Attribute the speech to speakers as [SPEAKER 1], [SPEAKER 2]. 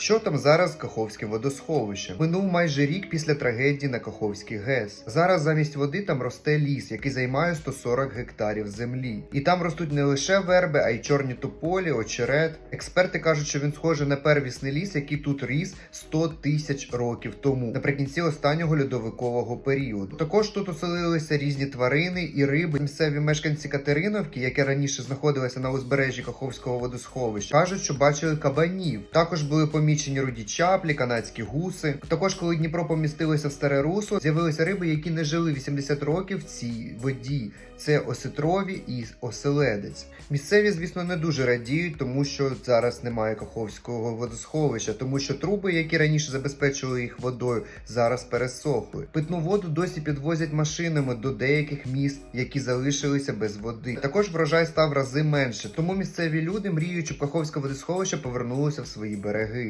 [SPEAKER 1] Що там зараз з Каховським водосховищем? Минув майже рік після трагедії на Каховській ГЕС. Зараз замість води там росте ліс, який займає 140 гектарів землі. І там ростуть не лише верби, а й чорні тополі, очерет. Експерти кажуть, що він схожий на первісний ліс, який тут ріс 100 тисяч років тому, наприкінці останнього льодовикового періоду. Також тут оселилися різні тварини і риби. Місцеві мешканці Катериновки, яке раніше знаходилися на узбережжі Каховського водосховища, кажуть, що бачили кабанів. Також були помічені руді чаплі, канадські гуси. Також, коли Дніпро помістилося в старе русло, з'явилися риби, які не жили 80 років в цій воді. Це осетрові і оселедець. Місцеві, звісно, не дуже радіють, тому що зараз немає Каховського водосховища, тому що труби, які раніше забезпечували їх водою, зараз пересохли. Питну воду досі підвозять машинами до деяких міст, які залишилися без води. Також врожай став рази менше, тому місцеві люди щоб Каховське водосховище повернулося в свої береги.